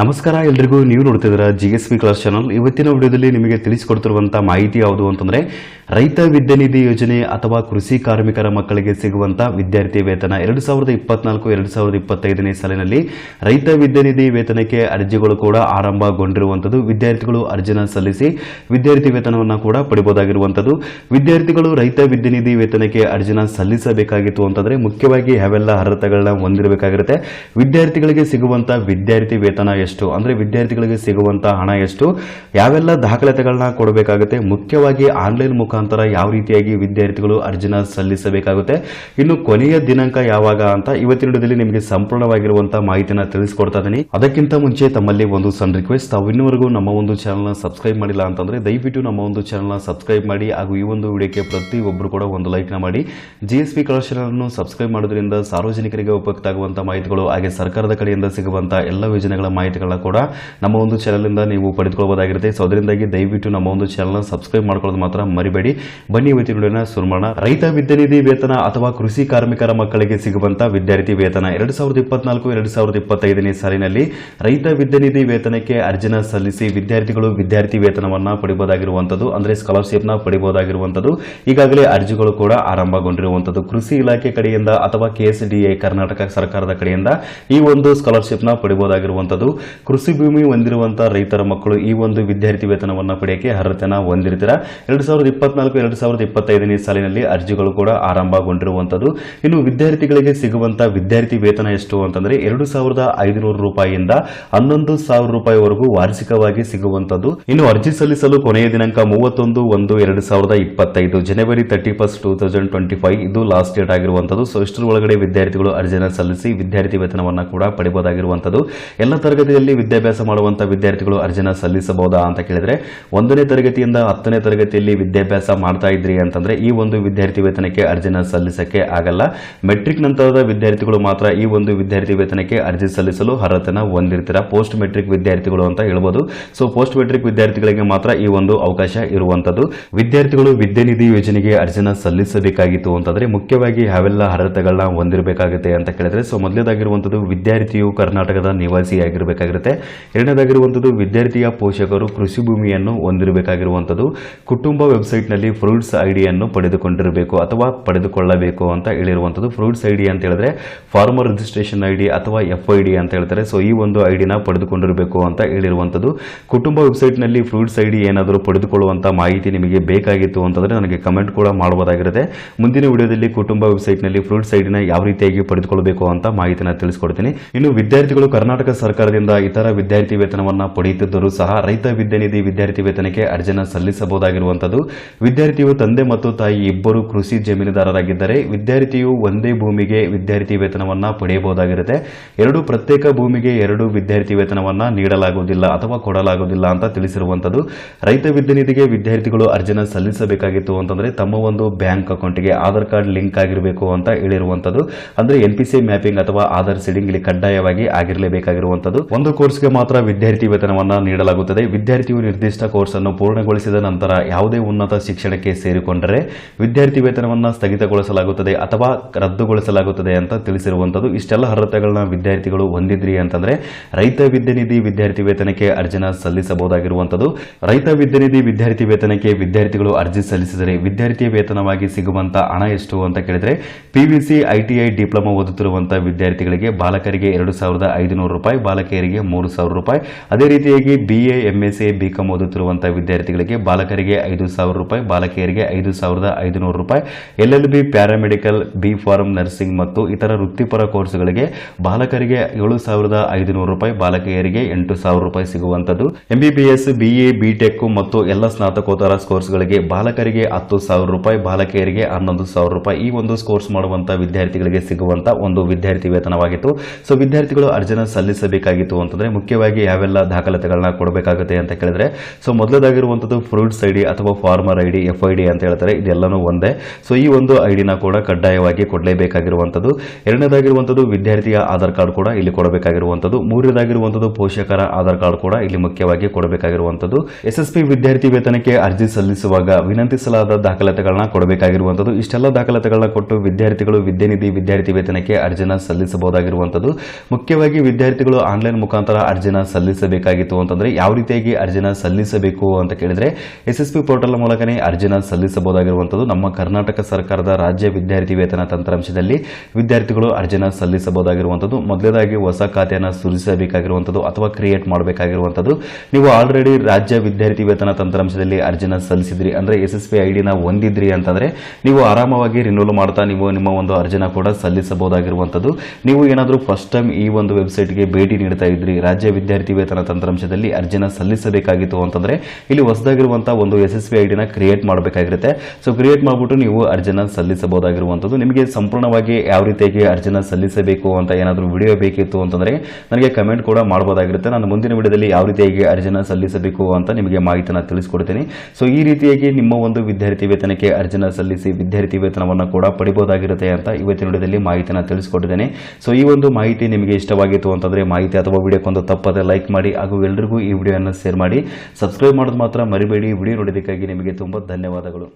ನಮಸ್ಕಾರ ಎಲ್ರಿಗೂ, ನೀವು ನೋಡ್ತಿದ್ದೀರಾ G S B class channel ಇವತ್ತಿನ ವಿಡಿಯೋದಲ್ಲಿ ನಿಮಗೆ ತಿಳಿಸಿಕೊಡ್ತಿರುವಂತಹ ಮಾಹಿತಿ ಯಾವುದು ಅಂತಂದರೆ, ರೈತ ವಿದ್ಯಾನಿಧಿ ಯೋಜನೆ ಅಥವಾ ಕೃಷಿ ಕಾರ್ಮಿಕರ ಮಕ್ಕಳಿಗೆ ಸಿಗುವಂಥ ವಿದ್ಯಾರ್ಥಿ ವೇತನ. ಎರಡು ಸಾವಿರದ ಇಪ್ಪತ್ನಾಲ್ಕು, ಎರಡು ಸಾವಿರದ ಇಪ್ಪತ್ತೈದನೇ ಸಾಲಿನಲ್ಲಿ ರೈತ ವಿದ್ಯಾನಿಧಿ ವೇತನಕ್ಕೆ ಅರ್ಜಿಗಳು ಕೂಡ ಆರಂಭಗೊಂಡಿರುವಂಥದ್ದು. ವಿದ್ಯಾರ್ಥಿಗಳು ಅರ್ಜಿನ ಸಲ್ಲಿಸಿ ವಿದ್ಯಾರ್ಥಿ ವೇತನವನ್ನು ಕೂಡ ಪಡಿಬೋದಾಗಿರುವಂಥದ್ದು. ವಿದ್ಯಾರ್ಥಿಗಳು ರೈತ ವಿದ್ಯಾನಿಧಿ ವೇತನಕ್ಕೆ ಅರ್ಜಿನ ಸಲ್ಲಿಸಬೇಕಾಗಿತ್ತು ಅಂತಂದರೆ, ಮುಖ್ಯವಾಗಿ ಯಾವೆಲ್ಲ ಅರ್ಹತೆಗಳನ್ನ ಹೊಂದಿರಬೇಕಾಗಿರುತ್ತೆ. ವಿದ್ಯಾರ್ಥಿಗಳಿಗೆ ಸಿಗುವಂತಹ ವಿದ್ಯಾರ್ಥಿ ವೇತನ ಎಷ್ಟು? ಅಂದರೆ ವಿದ್ಯಾರ್ಥಿಗಳಿಗೆ ಸಿಗುವಂಥ ಹಣ ಎಷ್ಟು? ಯಾವೆಲ್ಲ ದಾಖಲಾತಿಗಳನ್ನ ಕೊಡಬೇಕಾಗುತ್ತೆ? ಮುಖ್ಯವಾಗಿ ಆನ್ಲೈನ್ ಮುಖಾಂತರ ಯಾವ ರೀತಿಯಾಗಿ ವಿದ್ಯಾರ್ಥಿಗಳು ಅರ್ಜಿನ ಸಲ್ಲಿಸಬೇಕಾಗುತ್ತೆ? ಇನ್ನು ಕೊನೆಯ ದಿನಾಂಕ ಯಾವಾಗ ಅಂತ ಇವತ್ತಿನ ವಿಡಿಯೋದಲ್ಲಿ ನಿಮಗೆ ಸಂಪೂರ್ಣವಾಗಿರುವಂತಹ ಮಾಹಿತಿನ ತಿಳಿಸ್ಕೊಡ್ತಾ ಇದ್ದೀನಿ. ಅದಕ್ಕಿಂತ ಮುಂಚೆ ತಮ್ಮಲ್ಲಿ ಒಂದು ಸಣ್ಣ ರಿಕ್ವೆಸ್ಟ್ ತಾವು ಇನ್ನುವರೆಗೂ ನಮ್ಮ ಒಂದು ಚಾನಲ್ನ ಸಬ್ಸ್ಕ್ರೈಬ್ ಮಾಡಿಲ್ಲ ಅಂತಂದ್ರೆ ದಯವಿಟ್ಟು ನಮ್ಮ ಒಂದು ಚಾನಲ್ನ ಸಬ್ಸ್ಕ್ರೈಬ್ ಮಾಡಿ ಹಾಗೂ ಈ ಒಂದು ವಿಡಿಯೋಕ್ಕೆ ಪ್ರತಿಯೊಬ್ಬರು ಕೂಡ ಒಂದು ಲೈಕ್ನ ಮಾಡಿ. ಜಿ ಎಸ್ ಪಿ ಅನ್ನು ಸಬ್ಸ್ಕ್ರೈಬ್ ಮಾಡೋದ್ರಿಂದ ಸಾರ್ವಜನಿಕರಿಗೆ ಉಪಯುಕ್ತ ಆಗುವಂತಹ ಮಾಹಿತಿಗಳು, ಹಾಗೆ ಸರ್ಕಾರದ ಕಡೆಯಿಂದ ಸಿಗುವಂತಹ ಎಲ್ಲ ಯೋಜನೆಗಳ ಮಾಹಿತಿಗಳನ್ನ ಕೂಡ ನಮ್ಮ ಒಂದು ಚಾನಲಿಂದ ನೀವು ಪಡೆದುಕೊಳ್ಬೋದಾಗಿರುತ್ತೆ ಸೊ ಅದರಿಂದಾಗಿ ದಯವಿಟ್ಟು ನಮ್ಮ ಒಂದು ಚಾನಲ್ನ ಸಬ್ಸ್ಕ್ರೈಬ್ ಮಾಡ್ಕೊಳ್ಳೋದು ಮಾತ್ರ ಮರಿಬೇಡಿ. ಬನ್ನಿ ಇವತ್ತಿನ ಶುರು ಮಾಡೋಣ. ರೈತ ವಿದ್ಯಾನಿಧಿ ವೇತನ ಅಥವಾ ಕೃಷಿ ಕಾರ್ಮಿಕರ ಮಕ್ಕಳಿಗೆ ಸಿಗುವಂತಹ ವಿದ್ಯಾರ್ಥಿ ವೇತನ ಎರಡು ಸಾವಿರದ ಇಪ್ಪತ್ನಾಲ್ಕು, ಎರಡು ಸಾವಿರದ ಇಪ್ಪತ್ತೈದನೇ ಸಾಲಿನಲ್ಲಿ ರೈತ ವಿದ್ಯಾನಿಧಿ ವೇತನಕ್ಕೆ ಅರ್ಜಿನ ಸಲ್ಲಿಸಿ ವಿದ್ಯಾರ್ಥಿಗಳು ವಿದ್ಯಾರ್ಥಿ ವೇತನವನ್ನ ಅಂದ್ರೆ ಸ್ಕಾಲರ್ಶಿಪ್ನ ಪಡಿಬಹುದಾಗಿರುವಂತದ್ದು. ಈಗಾಗಲೇ ಅರ್ಜಿಗಳು ಕೂಡ ಆರಂಭಗೊಂಡಿರುವಂತದ್ದು. ಕೃಷಿ ಇಲಾಖೆ ಕಡೆಯಿಂದ ಅಥವಾ ಕೆಎಸ್ಡಿಎ ಕರ್ನಾಟಕ ಸರ್ಕಾರದ ಕಡೆಯಿಂದ ಈ ಒಂದು ಸ್ಕಾಲರ್ಶಿಪ್ನ ಪಡಿಬಹುದಾಗಿರುವಂತದ್ದು. ಕೃಷಿ ಭೂಮಿ ಹೊಂದಿರುವಂತಹ ರೈತರ ಮಕ್ಕಳು ಈ ಒಂದು ವಿದ್ಯಾರ್ಥಿ ವೇತನವನ್ನ ಪಡೆಯಕ್ಕೆ ಅರ್ಹತೆನ ಹೊಂದಿರ್ತೀರಾ? ಎರಡು ಸಾವಿರದ ಇಪ್ಪತ್ನಾಲ್ಕು, ಎರಡು ಸಾವಿರದ ಇಪ್ಪತ್ತೈದನೇ ಸಾಲಿನಲ್ಲಿ ಅರ್ಜಿಗಳು ಕೂಡ ಆರಂಭಗೊಂಡಿರುವಂತದ್ದು ಇನ್ನು ವಿದ್ಯಾರ್ಥಿಗಳಿಗೆ ಸಿಗುವಂತಹ ವಿದ್ಯಾರ್ಥಿ ವೇತನ ಎಷ್ಟು ಅಂತಂದ್ರೆ ಎರಡು ಸಾವಿರದ ಐದುನೂರು ರೂಪಾಯಿಯಿಂದ ಹನ್ನೊಂದು ಸಾವಿರ ರೂಪಾಯಿವರೆಗೂ ವಾರ್ಷಿಕವಾಗಿ ಸಿಗುವಂತದ್ದು ಇನ್ನು ಅರ್ಜಿ ಸಲ್ಲಿಸಲು ಕೊನೆಯ ದಿನಾಂಕ ಮೂವತ್ತೊಂದು, ಒಂದು, ಎರಡು ಸಾವಿರದ ಇಪ್ಪತ್ತೈದು. January thirty first two thousand twenty five ಇದು ಲಾಸ್ಟ್ ಡೇಟ್ ಆಗಿರುವಂತದ್ದು ಸೊ ಇಷ್ಟರ ಒಳಗಡೆ ವಿದ್ಯಾರ್ಥಿಗಳು ಅರ್ಜಿಯನ್ನು ಸಲ್ಲಿಸಿ ವಿದ್ಯಾರ್ಥಿ ವೇತನವನ್ನ ಕೂಡ ಪಡಿಬಹುದಾಗಿರುವಂತದ್ದು ಎಲ್ಲ ತರಗತಿಯಲ್ಲಿ ವಿದ್ಯಾಭ್ಯಾಸ ಮಾಡುವಂತ ವಿದ್ಯಾರ್ಥಿಗಳು ಅರ್ಜಿನ ಸಲ್ಲಿಸಬಹುದಾ ಅಂತ ಕೇಳಿದ್ರೆ, ಒಂದನೇ ತರಗತಿಯಿಂದ ಹತ್ತನೇ ತರಗತಿಯಲ್ಲಿ ವಿದ್ಯಾಭ್ಯಾಸ ಮಾಡ್ತಾ ಇದ್ರಿ ಅಂತಂದ್ರೆ ಈ ಒಂದು ವಿದ್ಯಾರ್ಥಿ ವೇತನಕ್ಕೆ ಅರ್ಜಿನ ಸಲ್ಲಿಸಕ್ಕೆ ಆಗಲ್ಲ. ಮೆಟ್ರಿಕ್ ನಂತರದ ವಿದ್ಯಾರ್ಥಿಗಳು ಮಾತ್ರ ಈ ಒಂದು ವಿದ್ಯಾರ್ಥಿ ವೇತನಕ್ಕೆ ಅರ್ಜಿ ಸಲ್ಲಿಸಲು ಅರ್ಹತೆನ ಹೊಂದಿರ್ತೀರ. ಪೋಸ್ಟ್ ಮೆಟ್ರಿಕ್ ವಿದ್ಯಾರ್ಥಿಗಳು ಅಂತ ಹೇಳ್ಬೋದು. ಸೊ, ಪೋಸ್ಟ್ ಮೆಟ್ರಿಕ್ ವಿದ್ಯಾರ್ಥಿಗಳಿಗೆ ಮಾತ್ರ ಈ ಒಂದು ಅವಕಾಶ ಇರುವಂತದ್ದು. ವಿದ್ಯಾರ್ಥಿಗಳು ವಿದ್ಯಾನಿಧಿ ಯೋಜನೆಗೆ ಅರ್ಜಿನ ಸಲ್ಲಿಸಬೇಕಾಗಿತ್ತು ಅಂತಂದ್ರೆ ಮುಖ್ಯವಾಗಿ ಯಾವೆಲ್ಲ ಅರ್ಹತೆಗಳನ್ನ ಹೊಂದಿರಬೇಕಾಗುತ್ತೆ ಅಂತ ಕೇಳಿದ್ರೆ, ಸೊ, ಮೊದಲನೇದಾಗಿರುವಂತದ್ದು ವಿದ್ಯಾರ್ಥಿಯು ಕರ್ನಾಟಕದ ನಿವಾಸಿಯಾಗಿರಬೇಕಾಗಿರುತ್ತೆ ಎರಡನೇದಾಗಿರುವಂಥದ್ದು ವಿದ್ಯಾರ್ಥಿಯ ಪೋಷಕರು ಕೃಷಿ ಭೂಮಿಯನ್ನು ಹೊಂದಿರಬೇಕಾಗಿರುವಂಥದ್ದು. ಕುಟುಂಬ ವೆಬ್ಸೈಟ್ನಲ್ಲಿ ಫ್ರೂಟ್ಸ್ ಐಡಿಯನ್ನು ಪಡೆದುಕೊಂಡಿರಬೇಕು ಅಥವಾ ಪಡೆದುಕೊಳ್ಳಬೇಕು ಅಂತ ಹೇಳಿರುವಂಥದ್ದು. ಫ್ರೂಟ್ಸ್ ಐಡಿ ಅಂತ ಹೇಳಿದ್ರೆ ಫಾರ್ಮರ್ ರಿಜಿಸ್ಟ್ರೇಷನ್ ಐಡಿ ಅಥವಾ ಎಫ್ ಐ ಡಿ ಅಂತ ಹೇಳ್ತಾರೆ. ಸೊ, ಈ ಒಂದು ಐಡಿನ ಪಡೆದುಕೊಂಡಿರಬೇಕು ಅಂತ ಹೇಳಿರುವಂಥದ್ದು. ಕುಟುಂಬ ವೆಬ್ಸೈಟ್ನಲ್ಲಿ ಫ್ರೂಟ್ಸ್ ಐಡಿ ಏನಾದರೂ ಪಡೆದುಕೊಳ್ಳುವಂಥ ಮಾಹಿತಿ ನಿಮಗೆ ಬೇಕಾಗಿತ್ತು ಅಂತಂದರೆ ನನಗೆ ಕಮೆಂಟ್ ಕೂಡ ಮಾಡಬಹುದಾಗಿರುತ್ತೆ ಮುಂದಿನ ವಿಡಿಯೋದಲ್ಲಿ ಕುಟುಂಬ ವೆಬ್ಸೈಟ್ನಲ್ಲಿ ಫ್ರೂಟ್ಸ್ ಐಡಿನ ಯಾವ ರೀತಿಯಾಗಿ ಪಡೆದುಕೊಳ್ಳಬೇಕು ಅಂತ ಮಾಹಿತಿನ ತಿಳಿಸ್ಕೊಡ್ತೀನಿ. ಇನ್ನು ವಿದ್ಯಾರ್ಥಿಗಳು ಕರ್ನಾಟಕ ಸರ್ಕಾರದಿಂದ ಇತರ ವಿದ್ಯಾರ್ಥಿ ವೇತನವನ್ನು ಪಡೆಯುತ್ತಿದ್ದರೂ ಸಹ ರೈತ ವಿದ್ಯಾನಿಧಿ ವಿದ್ಯಾರ್ಥಿ ವೇತನಕ್ಕೆ ಅರ್ಜಿನ ಸಲ್ಲಿಸಬಹುದಾಗಿರುವಂಥದ್ದು. ವಿದ್ಯಾರ್ಥಿಯು ತಂದೆ ಮತ್ತು ತಾಯಿ ಇಬ್ಬರು ಕೃಷಿ ಜಮೀನುದಾರರಾಗಿದ್ದರೆ ವಿದ್ಯಾರ್ಥಿಯು ಒಂದೇ ಭೂಮಿಗೆ ವಿದ್ಯಾರ್ಥಿ ವೇತನವನ್ನು ಪಡೆಯಬಹುದಾಗಿರುತ್ತೆ. ಎರಡು ಪ್ರತ್ಯೇಕ ಭೂಮಿಗೆ ಎರಡು ವಿದ್ಯಾರ್ಥಿ ವೇತನವನ್ನು ನೀಡಲಾಗುವುದಿಲ್ಲ ಅಥವಾ ಕೊಡಲಾಗುವುದಿಲ್ಲ ಅಂತ ತಿಳಿಸಿರುವಂಥದ್ದು. ರೈತ ವಿದ್ಯಾನಿಧಿಗೆ ವಿದ್ಯಾರ್ಥಿಗಳು ಅರ್ಜಿನ ಸಲ್ಲಿಸಬೇಕಾಗಿತ್ತು ಅಂತಂದರೆ ತಮ್ಮ ಒಂದು ಬ್ಯಾಂಕ್ ಅಕೌಂಟ್ಗೆ ಆಧಾರ್ ಕಾರ್ಡ್ ಲಿಂಕ್ ಆಗಿರಬೇಕು ಅಂತ ಹೇಳಿರುವಂಥದ್ದು. ಅಂದರೆ ಎನ್ ಮ್ಯಾಪಿಂಗ್ ಅಥವಾ ಆಧಾರ್ ಸೀಡಿಂಗ್ ಇಲ್ಲಿ ಕಡ್ಡಾಯವಾಗಿ ಆಗಿರಲೇಬೇಕಾಗಿರುವಂಥದ್ದು. ಒಂದು ಕೋರ್ಸ್ಗೆ ಮಾತ್ರ ವಿದ್ಯಾರ್ಥಿ ವೇತನವನ್ನು ನೀಡಲಾಗುತ್ತದೆ. ವಿದ್ಯಾರ್ಥಿಯು ನಿರ್ದಿಷ್ಟ ಕೋರ್ಸ್ ಅನ್ನು ಪೂರ್ಣಗೊಳಿಸಿದ ನಂತರ ಯಾವುದೇ ಉನ್ನತ ಶಿಕ್ಷಣಕ್ಕೆ ಸೇರಿಕೊಂಡರೆ ವಿದ್ಯಾರ್ಥಿ ವೇತನವನ್ನು ಸ್ಥಗಿತಗೊಳಿಸಲಾಗುತ್ತದೆ ಅಥವಾ ರದ್ದುಗೊಳಿಸಲಾಗುತ್ತದೆ ಅಂತ ತಿಳಿಸಿರುವಂಥದ್ದು ಇಷ್ಟೆಲ್ಲ ಅರ್ಹತೆಗಳನ್ನ ವಿದ್ಯಾರ್ಥಿಗಳು ಹೊಂದಿದ್ರಿ ಅಂತಂದ್ರೆ ರೈತ ವಿದ್ಯಾನಿಧಿ ವಿದ್ಯಾರ್ಥಿ ವೇತನಕ್ಕೆ ಅರ್ಜಿನ ಸಲ್ಲಿಸಬಹುದಾಗಿರುವಂಥದ್ದು ರೈತ ವಿದ್ಯಾನಿಧಿ ವಿದ್ಯಾರ್ಥಿ ವೇತನಕ್ಕೆ ವಿದ್ಯಾರ್ಥಿಗಳು ಅರ್ಜಿ ಸಲ್ಲಿಸಿದರೆ ವಿದ್ಯಾರ್ಥಿಯ ವೇತನವಾಗಿ ಸಿಗುವಂತ ಹಣ ಎಷ್ಟು ಅಂತ ಕೇಳಿದ್ರೆ ಪಿವಿಸಿ ಐಟಿಐ ಡಿಪ್ಲೊಮಾ ಓದುತ್ತಿರುವಂತಹ ವಿದ್ಯಾರ್ಥಿಗಳಿಗೆ ಬಾಲಕರಿಗೆ ಎರಡು ಸಾವಿರದ ಐದುನೂರು ರೂಪಾಯಿ ಬಾಲಕಿಯರಿಗೆ ಮೂರು ಸಾವಿರ ರೂಪಾಯಿ. ಅದೇ ರೀತಿಯಾಗಿ B A M S A B com ಓದುತ್ತಿರುವಂತಹ ವಿದ್ಯಾರ್ಥಿಗಳಿಗೆ ಬಾಲಕರಿಗೆ ಐದು ಸಾವಿರ ರೂಪಾಯಿ, ಬಾಲಕಿಯರಿಗೆ ಐದು ಸಾವಿರದ ಐದುನೂರು ರೂಪಾಯಿ. L L B paramedical B pharm nursing ಮತ್ತು ಇತರ ವೃತ್ತಿಪರ ಕೋರ್ಸ್ಗಳಿಗೆ ಬಾಲಕರಿಗೆ ಏಳು ಸಾವಿರದ ಐದುನೂರು ರೂಪಾಯಿ, ಬಾಲಕಿಯರಿಗೆ ಎಂಟು ಸಾವಿರ ರೂಪಾಯಿ ಸಿಗುವಂಥದ್ದು. ಎಂಬಿಬಿಎಸ್ ಬಿಎ ಬಿಟೆಕ್ ಮತ್ತು ಎಲ್ಲ ಸ್ನಾತಕೋತ್ತರ ಕೋರ್ಸ್ಗಳಿಗೆ ಬಾಲಕರಿಗೆ ಹತ್ತು ಸಾವಿರ ರೂಪಾಯಿ, ಬಾಲಕಿಯರಿಗೆ ಹನ್ನೊಂದು ಸಾವಿರ ರೂಪಾಯಿ ಈ ಒಂದು ಕೋರ್ಸ್ ಮಾಡುವಂತಹ ವಿದ್ಯಾರ್ಥಿಗಳಿಗೆ ಸಿಗುವಂತಹ ಒಂದು ವಿದ್ಯಾರ್ಥಿ ವೇತನವಾಗಿತ್ತು. ಸೊ ವಿದ್ಯಾರ್ಥಿಗಳು ಅರ್ಜಿನ ಸಲ್ಲಿಸಬೇಕಾಗಿತ್ತು. ಅಂತಂದ್ರೆ ಮುಖ್ಯವಾಗಿ ಯಾವೆಲ್ಲ ದಾಖಲಾತಿಗಳನ್ನ ಕೊಡಬೇಕಾಗುತ್ತೆ ಅಂತ ಕೇಳಿದ್ರೆ, ಸೊ ಮೊದಲದಾಗಿರುವಂಥದ್ದು ಫ್ರೂಟ್ಸ್ ಐಡಿ ಅಥವಾ farmer I D F I D ಅಂತ ಹೇಳ್ತಾರೆ, ಇದೆಲ್ಲನೂ ಒಂದೇ. ಸೊ ಈ ಒಂದು ಐ ಡಿನ ಕೂಡ ಕಡ್ಡಾಯವಾಗಿ ಕೊಡಲೇಬೇಕಾಗಿರುವಂಥದ್ದು ಎರಡನೇದಾಗಿರುವಂಥದ್ದು ವಿದ್ಯಾರ್ಥಿಯ ಆಧಾರ್ ಕಾರ್ಡ್ ಕೂಡ ಇಲ್ಲಿ ಕೊಡಬೇಕಾಗಿರುವಂಥದ್ದು ಮೂರನೇದಾಗಿರುವಂಥದ್ದು ಪೋಷಕರ ಆಧಾರ್ ಕಾರ್ಡ್ ಕೂಡ ಇಲ್ಲಿ ಮುಖ್ಯವಾಗಿ ಕೊಡಬೇಕಾಗಿರುವಂಥದ್ದು ಎಸ್ ಎಸ್ ವಿದ್ಯಾರ್ಥಿ ವೇತನಕ್ಕೆ ಅರ್ಜಿ ಸಲ್ಲಿಸುವಾಗ ವಿನಂತಿಸಲಾದ ದಾಖಲಾತಿಗಳನ್ನ ಕೊಡಬೇಕಾಗಿರುವಂಥದ್ದು ಇಷ್ಟೆಲ್ಲ ದಾಖಲಾತಿಗಳನ್ನ ಕೊಟ್ಟು ವಿದ್ಯಾರ್ಥಿಗಳು ವಿದ್ಯಾನಿಧಿ ವಿದ್ಯಾರ್ಥಿ ವೇತನಕ್ಕೆ ಅರ್ಜಿನ ಸಲ್ಲಿಸಬಹುದಾಗಿರುವಂಥದ್ದು ಮುಖ್ಯವಾಗಿ ವಿದ್ಯಾರ್ಥಿಗಳು ಆನ್ಲೈನ್ ಮುಖಾಂತರ ಅರ್ಜಿನ ಸಲ್ಲಿಸಬೇಕಾಗಿತ್ತು ಅಂತಂದ್ರೆ ಯಾವ ರೀತಿಯಾಗಿ ಅರ್ಜಿನ ಸಲ್ಲಿಸಬೇಕು ಅಂತ ಕೇಳಿದ್ರೆ ಎಸ್ ಪೋರ್ಟಲ್ ಮೂಲಕನೇ ಅರ್ಜಿನ ಸಲ್ಲಿಸಬಹುದಾಗಿರುವಂಥದ್ದು. ನಮ್ಮ ಕರ್ನಾಟಕ ಸರ್ಕಾರದ ರಾಜ್ಯ ವಿದ್ಯಾರ್ಥಿ ವೇತನ ತಂತ್ರಾಂಶದಲ್ಲಿ ವಿದ್ಯಾರ್ಥಿಗಳು ಅರ್ಜಿನ ಸಲ್ಲಿಸಬಹುದಾಗಿರುವಂಥದ್ದು. ಮೊದಲೇದಾಗಿ ಹೊಸ ಖಾತೆಯನ್ನು ಸೃಜಿಸಬೇಕಾಗಿರುವಂಥದ್ದು ಅಥವಾ ಕ್ರಿಯೇಟ್ ಮಾಡಬೇಕಾಗಿರುವಂತದ್ದು ನೀವು ಆಲ್ರೆಡಿ ರಾಜ್ಯ ವಿದ್ಯಾರ್ಥಿ ವೇತನ ತಂತ್ರಾಂಶದಲ್ಲಿ ಅರ್ಜಿನ ಸಲ್ಲಿಸಿದ್ರಿ ಅಂದ್ರೆ ಎಸ್ ಎಸ್ ಪಿ ಐ ಹೊಂದಿದ್ರಿ ಅಂತಂದ್ರೆ ನೀವು ಆರಾಮವಾಗಿ ರಿನ್ಯೂಲ್ ಮಾಡ್ತಾ ನೀವು ನಿಮ್ಮ ಒಂದು ಅರ್ಜಿನ ಕೂಡ ಸಲ್ಲಿಸಬಹುದಾಗಿರುವಂತದ್ದು ನೀವು ಏನಾದರೂ ಫಸ್ಟ್ ಟೈಮ್ ಈ ಒಂದು ವೆಬ್ಸೈಟ್ಗೆ ಭೇಟಿ ನೀಡ್ತಾ ಇದ್ರಿ. ರಾಜ್ಯ ವಿದ್ಯಾರ್ಥಿ ವೇತನ ತಂತ್ರಾಂಶದಲ್ಲಿ ಅರ್ಜಿನ ಸಲ್ಲಿಸಬೇಕಾಗಿತ್ತು ಅಂತಂದ್ರೆ ಇಲ್ಲಿ ಹೊಸದಾಗಿರುವಂತಹ ಒಂದು ಎಸ್ ಎಸ್ ಬಿ ಐಡಿನ ಡಿನ ಕ್ರಿಯೇಟ್ ಮಾಡಬೇಕಾಗಿರುತ್ತೆ. ಸೊ ಕ್ರಿಯೇಟ್ ಮಾಡಿಬಿಟ್ಟು ನೀವು ಅರ್ಜಿನ ಸಲ್ಲಿಸಬಹುದಾಗಿರುವಂತದ್ದು ನಿಮಗೆ ಸಂಪೂರ್ಣವಾಗಿ ಯಾವ ರೀತಿಯಾಗಿ ಅರ್ಜಿನ ಸಲ್ಲಿಸಬೇಕು ಅಂತ ಏನಾದರೂ ವಿಡಿಯೋ ಬೇಕಿತ್ತು ಅಂತಂದ್ರೆ ನನಗೆ ಕಮೆಂಟ್ ಕೂಡ ಮಾಡಬಹುದಾಗಿರುತ್ತೆ ನಾನು ಮುಂದಿನ ವಿಡಿಯೋದಲ್ಲಿ ಯಾವ ರೀತಿಯಾಗಿ ಅರ್ಜಿನ ಸಲ್ಲಿಸಬೇಕು ಅಂತ ನಿಮಗೆ ಮಾಹಿತಿನ ತಿಳಿಸ್ಕೊಡ್ತೀನಿ. ಸೊ ಈ ರೀತಿಯಾಗಿ ನಿಮ್ಮ ಒಂದು ವಿದ್ಯಾರ್ಥಿ ವೇತನಕ್ಕೆ ಅರ್ಜಿನ ಸಲ್ಲಿಸಿ ವಿದ್ಯಾರ್ಥಿ ವೇತನವನ್ನು ಕೂಡ ಪಡಿಬಹುದಾಗಿರುತ್ತೆ ಅಂತ ಇವತ್ತಿನ ವಿಡಿಯೋದಲ್ಲಿ ಮಾಹಿತಿನ ತಿಳಿಸ್ಕೊಟ್ಟಿದ್ದೇನೆ. ಸೊ ಈ ಒಂದು ಮಾಹಿತಿ ನಿಮಗೆ ಇಷ್ಟವಾಗಿತ್ತು ಅಂತಂದ್ರೆ ಮಾಹಿತಿ ಅಥವಾ ವಿಡಿಯೋಕ್ಕೊಂದು ತಪ್ಪದೆ ಲೈಕ್ ಮಾಡಿ ಹಾಗೂ ಎಲ್ರಿಗೂ ಈ ವಿಡಿಯೋವನ್ನು ಶೇರ್ ಮಾಡಿ. ಸಬ್ಸ್ಕ್ರೈಬ್ ಮಾಡೋದು ಮಾತ್ರ ಮರಿಬೇಡಿ. ವಿಡಿಯೋ ನೋಡೋದಕ್ಕಾಗಿ ನಿಮಗೆ ತುಂಬ ಧನ್ಯವಾದಗಳು.